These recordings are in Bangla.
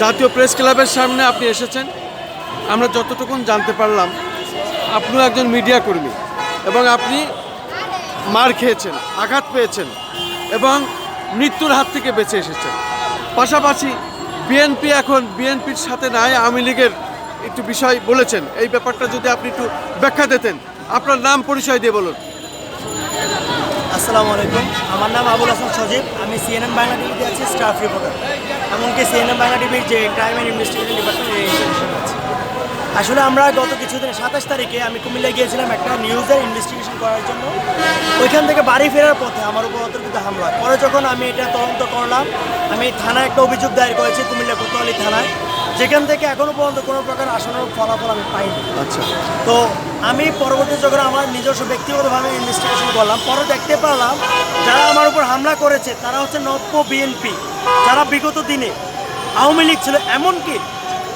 জাতীয় প্রেস ক্লাবের সামনে আপনি এসেছেন। আমরা যতটুকুন জানতে পারলাম, আপনিও একজন মিডিয়া কর্মী এবং আপনি মার খেয়েছেন, আঘাত পেয়েছেন এবং মৃত্যুর হাত থেকে বেঁচে এসেছেন। পাশাপাশি বিএনপি এখন বিএনপির সাথে নাই, আওয়ামী লীগের একটু বিষয় বলেছেন। এই ব্যাপারটা যদি আপনি একটু ব্যাখ্যা দিতেন, আপনার নাম পরিচয় দিয়ে বলুন। আসসালামু আলাইকুম, আমার নাম আবুল হাসান সজীব, আমি সিএনএন বাংলা টিভিতে আছি স্টাফ রিপোর্টার। এমনকি সিএনএম বাংলা টিভির যে ক্রাইম অ্যান্ড ইনভেস্টিগেশন ডিপার্টমেন্ট এই ইনস্টিটিউশন আছে আসলে আমরা গত কিছুদিন, সাতাশ তারিখে আমি কুমিল্লায় গিয়েছিলাম একটা নিউজের ইনভেস্টিগেশন করার জন্য। ওইখান থেকে বাড়ি ফেরার পথে আমার উপর অতর্কিত হামলা। পরে যখন আমি এটা তদন্ত করলাম, আমি থানায় একটা অভিযোগ দায়ের করেছি কুমিল্লা কোতোয়ালি থানায়। যেখান থেকে এখনও পর্যন্ত কোনো প্রকার আসনের ফলাফল আমি পাইনি। আচ্ছা। তো আমি পরবর্তী যখন আমার নিজস্ব ব্যক্তিগতভাবে ইনভেস্টিগেশন করলাম পরে দেখতে পারলাম যারা আমার উপর হামলা করেছে তারা হচ্ছে নব্য বিএনপি যারা বিগত দিনে আওয়ামী লীগ ছিল এমনকি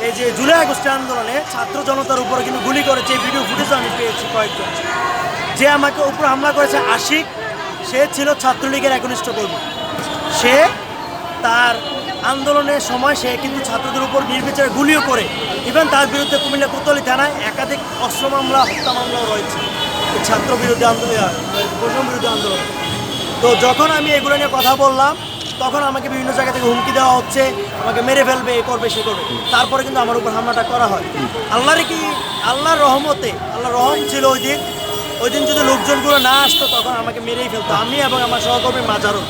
এই যে জুলাই আগস্টের আন্দোলনে ছাত্র জনতার উপরে কিন্তু গুলি করেছে এই ভিডিও ফুটেজ আমি পেয়েছি কয়েকজন। যে আমাকে উপর হামলা করেছে আশিক সে ছিল ছাত্রলীগের একনিষ্ঠ কর্মী। সে তার আন্দোলনের সময় সে কিন্তু ছাত্রদের উপর নির্বিচারে গুলিও করে। ইভেন তার বিরুদ্ধে কুমিল্লা কোতলি থানায় একাধিক অস্ত্র মামলা, হত্যা মামলাও রয়েছে। ছাত্র বিরোধী আন্দোলন বৈষম্য বিরোধী আন্দোলন। তো যখন আমি এগুলো নিয়ে কথা বললাম, তখন আমাকে বিভিন্ন জায়গা থেকে হুমকি দেওয়া হচ্ছে, আমাকে মেরে ফেলবে, এ করবে, সে করবে। তারপরে কিন্তু আমার উপর হামলাটা করা হয়। আল্লাহর কি, আল্লাহর রহমতে, আল্লাহর রহম ছিল ওই দিন। ওই দিন যদি লোকজনগুলো না আসতো, তখন আমাকে মেরেই ফেলতো। আমি এবং আমার সহকর্মী মাজারও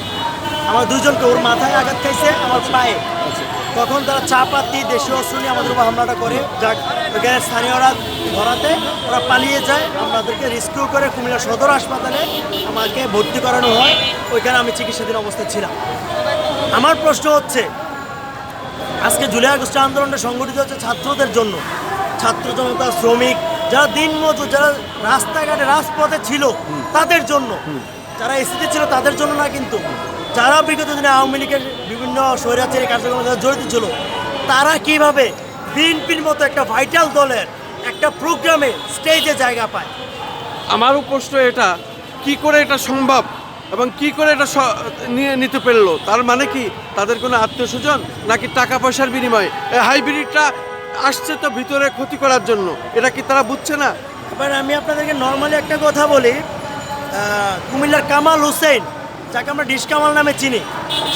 আমার দুজনকে ওর মাথায় আঘাত খাইছে আমার পায়ে। তখন তারা চাপাতি দেশীয় অস্ত্র নিয়ে আমাদের উপর হামলাটা করে। যাক ওখানে স্থানীয়রা ধরাতে, ওরা পালিয়ে যায়। আমাদেরকে রেস্কিউ করে কুমিল্লা সদর হাসপাতালে আমাকে ভর্তি করানো হয়। ওইখানে আমি চিকিৎসাধীন অবস্থায় ছিলাম। আমার প্রশ্ন হচ্ছে, আজকে জুলাই আগস্ট আন্দোলনটা সংগঠিত হচ্ছে ছাত্রদের জন্য। ছাত্র জনতা, শ্রমিক, যারা দিন মজুর, যারা রাস্তাঘাটে, রাজপথে ছিল, তাদের জন্য। যারা এসিতে ছিল তাদের জন্য না কিন্তু। যারা বিগত দিনে আওয়ামী লীগের বিভিন্ন স্বৈরাচারী কার্যক্রমে যারা জড়িত ছিল তারা কীভাবে বিএনপির মতো একটা ভাইটাল দলের একটা প্রোগ্রামে স্টেজে জায়গা পায়? আমারও প্রশ্ন এটা কি করে এটা সম্ভব এবং কি করে এটা নিয়ে নিতে পারল? তার মানে কি তাদের কোনো আত্মীয় স্বজন নাকি টাকা পয়সার বিনিময়ে? এই হাইব্রিডটা আসছে তো ভিতরে ক্ষতি করার জন্য এটা কি তারা বুঝছে না? এবার আমি আপনাদেরকে নর্মালি একটা কথা বলি কুমিল্লার কামাল হোসেন যাকে আমরা ডিশ কামাল নামে চিনি।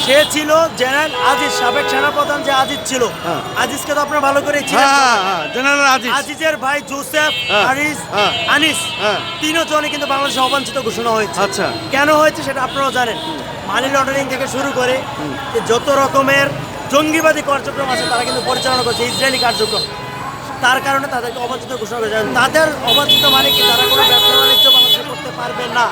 সে ছিল জেনারেল আজিজ সাবেক সেনাপ্রধান যে আজিজ ছিল। হ্যাঁ। আজিজকে তো আপনারা ভালো করে চিনেন। হ্যাঁ হ্যাঁ জেনারেল আজিজ। আজিজের ভাই জোসেফ হারিস আনিস হ্যাঁ। তিনজনই কিন্তু বাংলাদেশে অবাঞ্ছিত ঘোষণা হয়েছে। আচ্ছা। কেন হয়েছে সেটা আপনারাও জানেন। মানি লন্ডারিং থেকে শুরু করে যে যত রকমের জঙ্গিবাদী কার্যক্রম আছে তারা কিন্তু পরিচালনা করছে ইসরায়েলি কার্যক্রম। তার কারণে তাদেরকে অবাঞ্ছিত ঘোষণা করেছে তাদের অবাঞ্ছিত মানে কি? তারা কোনো ব্যবসা বাণিজ্য বাংলাদেশে করতে পারবে না।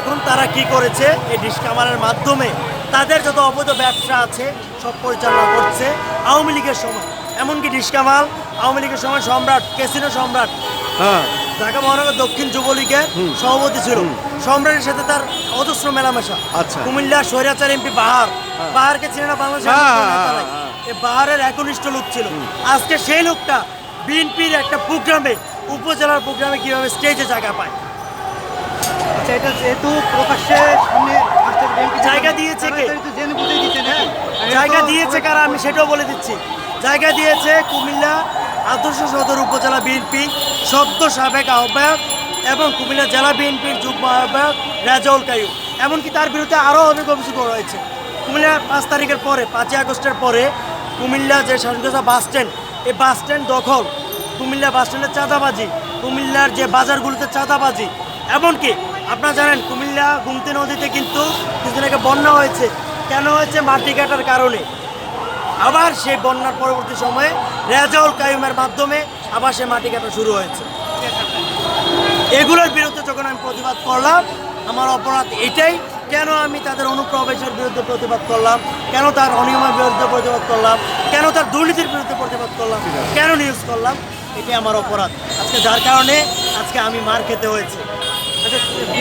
এখন তারা কি করেছে? এই ডিশ কামারের মাধ্যমে তাদের যত অবৈধ ব্যবসা আছে সব পরিচালনা করছে আওয়ামী লীগের সময়। এমনকি ডিশ কামাল আওয়ামী লীগের সময় সম্রাট ক্যাসিনো সম্রাট হ্যাঁ। ঢাকা মহানগর দক্ষিণ যুবলীগের সভাপতি ছিল। সম্রাটের সাথে তার অজস্র মেলামেশা। আচ্ছা। কুমিল্লা স্বৈরাচার এমপি বাহার। বাহারকে চিনে না বাংলাদেশের হ্যাঁ, হ্যাঁ। হ্যাঁ। এ বাহারের একনিষ্ঠ লোক ছিল। আজকে সেই লোকটা বিএনপির একটা প্রোগ্রামে উপজেলার প্রোগ্রামে কীভাবে স্টেজে জায়গা পায়? আচ্ছা এটা যেহেতু প্রকাশ্যে সামনে জায়গা দিয়েছে কে? জেনে দিচ্ছে না জায়গা দিয়েছে কারা? আমি সেটাও বলে দিচ্ছি। জায়গা দিয়েছে কুমিল্লা আদর্শ সদর উপজেলা বিএনপি সদ্য সাবেক আহ্বায়ক এবং কুমিল্লা জেলা বিএনপির যুগ্ম আহ্বায়ক রাজাউল কায়ু এমনকি তার বিরুদ্ধে আরও অনেক অভিযোগ রয়েছে। কুমিল্লা পাঁচ তারিখের পরে পাঁচই আগস্টের পরে কুমিল্লা যে শাসনগোসা বাস স্ট্যান্ড এই বাস স্ট্যান্ড দখল। কুমিল্লা বাস স্ট্যান্ডের চাঁদাবাজি কুমিল্লার যে বাজারগুলোতে চাঁদাবাজি এমনকি আপনারা জানেন, কুমিল্লা গুমতি নদীতে কিন্তু কিছুদিন আগে বন্যা হয়েছে। কেন হয়েছে? মাটি কাটার কারণে। আবার সেই বন্যার পরবর্তী সময়ে রেজাউল কায়ুমের মাধ্যমে আবার সে মাটি কাটা শুরু হয়েছে। এগুলোর বিরুদ্ধে যখন আমি প্রতিবাদ করলাম, আমার অপরাধ এটাই, কেন আমি তাদের অনুপ্রবেশের বিরুদ্ধে প্রতিবাদ করলাম? কেন তার অনিয়মের বিরুদ্ধে প্রতিবাদ করলাম? কেন তার দুর্নীতির বিরুদ্ধে প্রতিবাদ করলাম? কেন নিউজ করলাম? এটি আমার অপরাধ। আজকে যার কারণে আজকে আমি মার খেতে হয়েছে।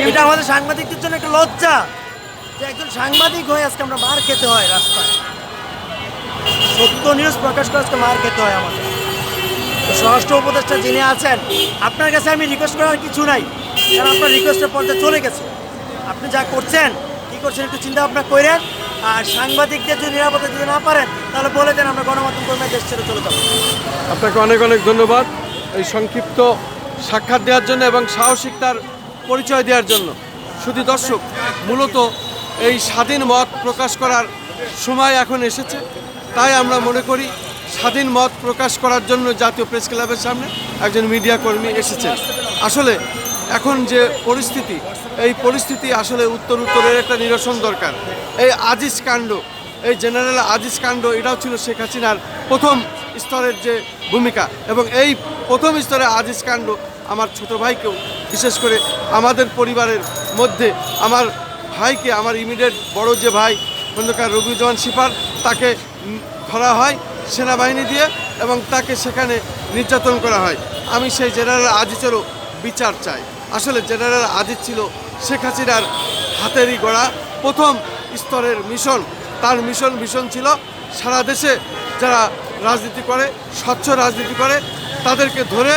এটা আমাদের সাংবাদিকদের জন্য একটা লজ্জা যে একজন সাংবাদিক হয়ে আজকে আমরা মার খেতে হয় রাস্তায়। সত্য নিউজ প্রকাশ করে আজকে মার খেতে হয় আমাদের। স্বরাষ্ট্র উপদেষ্টা যিনি আছেন, আপনার কাছে আমি রিকোয়েস্ট করার কিছু নাই, কারণ আপনার রিকোয়েস্টের পর্যায়ে চলে গেছে। আপনি যা করছেন, কী করছেন একটু চিন্তা ভাবনা করেন, আর সাংবাদিকদের যদি নিরাপত্তা দিতে না পারেন, তাহলে বলে দেন আমরা গণমাধ্যম কর্মী দেশ ছেড়ে চলে যাব। আপনাকে অনেক অনেক ধন্যবাদ এই সংক্ষিপ্ত সাক্ষাৎ দেওয়ার জন্য এবং সাহসিকতার পরিচয় দেওয়ার জন্য। শুধু দর্শক, মূলত এই স্বাধীন মত প্রকাশ করার সময় এখন এসেছে। তাই আমরা মনে করি স্বাধীন মত প্রকাশ করার জন্য জাতীয় প্রেস ক্লাবের সামনে একজন মিডিয়া কর্মী এসেছেন। আসলে এখন যে পরিস্থিতি, এই পরিস্থিতি আসলে উত্তর উত্তরের একটা নিরসন দরকার। এই আজিজ কাণ্ড, এই জেনারেল আজিজ কাণ্ড, এটাও ছিল শেখ হাসিনার প্রথম স্তরের যে ভূমিকা। এবং এই প্রথম স্তরে আজিজ কাণ্ড আমার ছোট ভাইকেও বিশেষ করে আমাদের পরিবারের মধ্যে আমার ভাইকে, আমার ইমিডিয়েট বড় যে ভাই খন্দকার রবিউজ্জামান সিপার তাকে ধরা হয় সেনাবাহিনী দিয়ে এবং তাকে সেখানে নির্যাতন করা হয়। আমি সেই জেনারেল আজিজেরও বিচার চাই। আসলে জেনারেল আজিজ ছিল শেখ হাসিনার হাতেরই গড়া, প্রথম স্তরের মিশন। তার মিশন ভীষণ ছিল। সারা দেশে যারা রাজনীতি করে, স্বচ্ছ রাজনীতি করে, তাদেরকে ধরে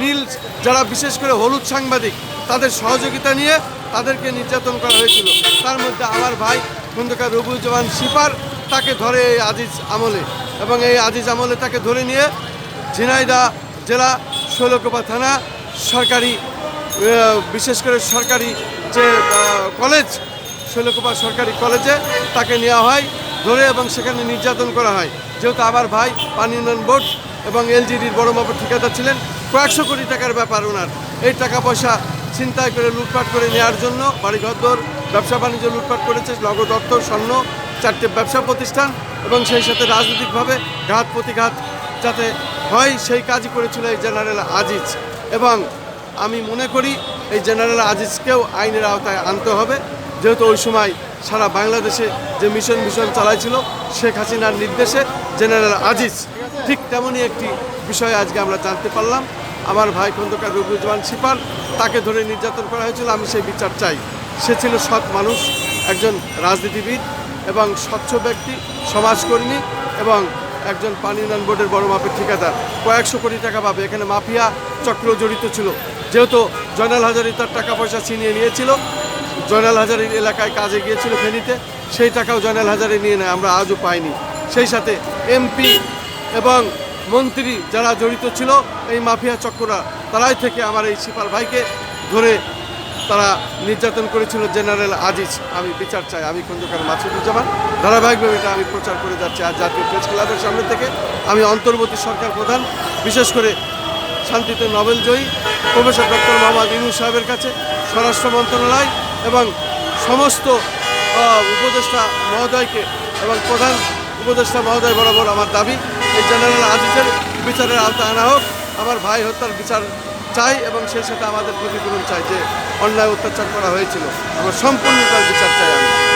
নীল, যারা বিশেষ করে হলুদ সাংবাদিক, তাদের সহযোগিতা নিয়ে তাদেরকে নির্যাতন করা হয়েছিল। তার মধ্যে আমার ভাই খন্দকার রবুজ্জামান সিপার তাকে ধরে এই আজিজ আমলে এবং এই আজিজ আমলে তাকে ধরে নিয়ে ঝিনাইদা জেলা শৈলকোপা থানা সরকারি বিশেষ করে সরকারি যে কলেজ, শৈলকুপা সরকারি কলেজে তাকে নেওয়া হয়, ধরে এবং সেখানে নির্যাতন করা হয়। যেহেতু আমার ভাই পানি উন্নয়ন বোর্ড এবং এলজিডির বড় মাপের ঠিকাদার ছিলেন কয়েকশো কোটি টাকার ব্যাপার ওনার। এই টাকা পয়সা ছিনতাই করে লুটপাট করে নেওয়ার জন্য বাড়িঘর ব্যবসা বাণিজ্য লুটপাট করেছে, নগদ অর্থ, স্বর্ণ, চারটে ব্যবসা প্রতিষ্ঠান এবং সেই সাথে রাজনৈতিকভাবে ঘাত প্রতিঘাত যাতে হয় সেই কাজই করেছিল এই জেনারেল আজিজ। এবং আমি মনে করি এই জেনারেল আজিজকেও আইনের আওতায় আনতে হবে। যেহেতু ওই সময় সারা বাংলাদেশে যে মিশন মিশন চালাইছিল শেখ হাসিনার নির্দেশে জেনারেল আজিজ ঠিক তেমনই একটি বিষয় আজকে আমরা জানতে পারলাম। আমার ভাই খন্দকার রবিউজ্জামান সিপার তাকে ধরে নির্যাতন করা হয়েছিল, আমি সেই বিচার চাই। সে ছিল সৎ মানুষ, একজন রাজনীতিবিদ এবং স্বচ্ছ ব্যক্তি, সমাজকর্মী এবং একজন পানি উন্নয়ন বোর্ডের বড় মাপের ঠিকাদার। কয়েকশো কোটি টাকা পাবে। এখানে মাফিয়া চক্র জড়িত ছিল। যেহেতু জয়নাল হাজারি তার টাকা পয়সা ছিনিয়ে নিয়েছিল, জয়নাল হাজারির এলাকায় কাজে গিয়েছিল ফেনীতে, সেই টাকাও জয়নাল হাজারি নিয়ে নেয়, আমরা আজও পাইনি। সেই সাথে এমপি এবং মন্ত্রী যারা জড়িত ছিল এই মাফিয়া চক্ররা, তারাই থেকে আমার এই সিপার ভাইকে ধরে তারা নির্যাতন করেছিল জেনারেল আজিজ। আমি বিচার চাই। আমি খন্দকার মাসুদুজ্জামান। ধারাবাহিকভাবে এটা আমি প্রচার করে যাচ্ছি আর জাতীয় প্রেস ক্লাবের সামনে থেকে। আমি অন্তর্বর্তী সরকার প্রধান, বিশেষ করে শান্তিতে নোবেল জয়ী প্রফেসর ডক্টর মোহাম্মদ ইনু সাহেবের কাছে, স্বরাষ্ট্র মন্ত্রণালয় এবং সমস্ত উপদেষ্টা মহোদয়কে এবং প্রধান উপদেষ্টা মহোদয় বরাবর আমার দাবি। এই জেনারেল আজিজের বিচারের আওতায় আনা হোক। আমার ভাই হত্যার বিচার চাই এবং সেই সাথে আমাদের ক্ষতিপূরণ চাই যে অন্যায় অত্যাচার করা হয়েছিল। আমার সম্পূর্ণ তার বিচার চাই আমি।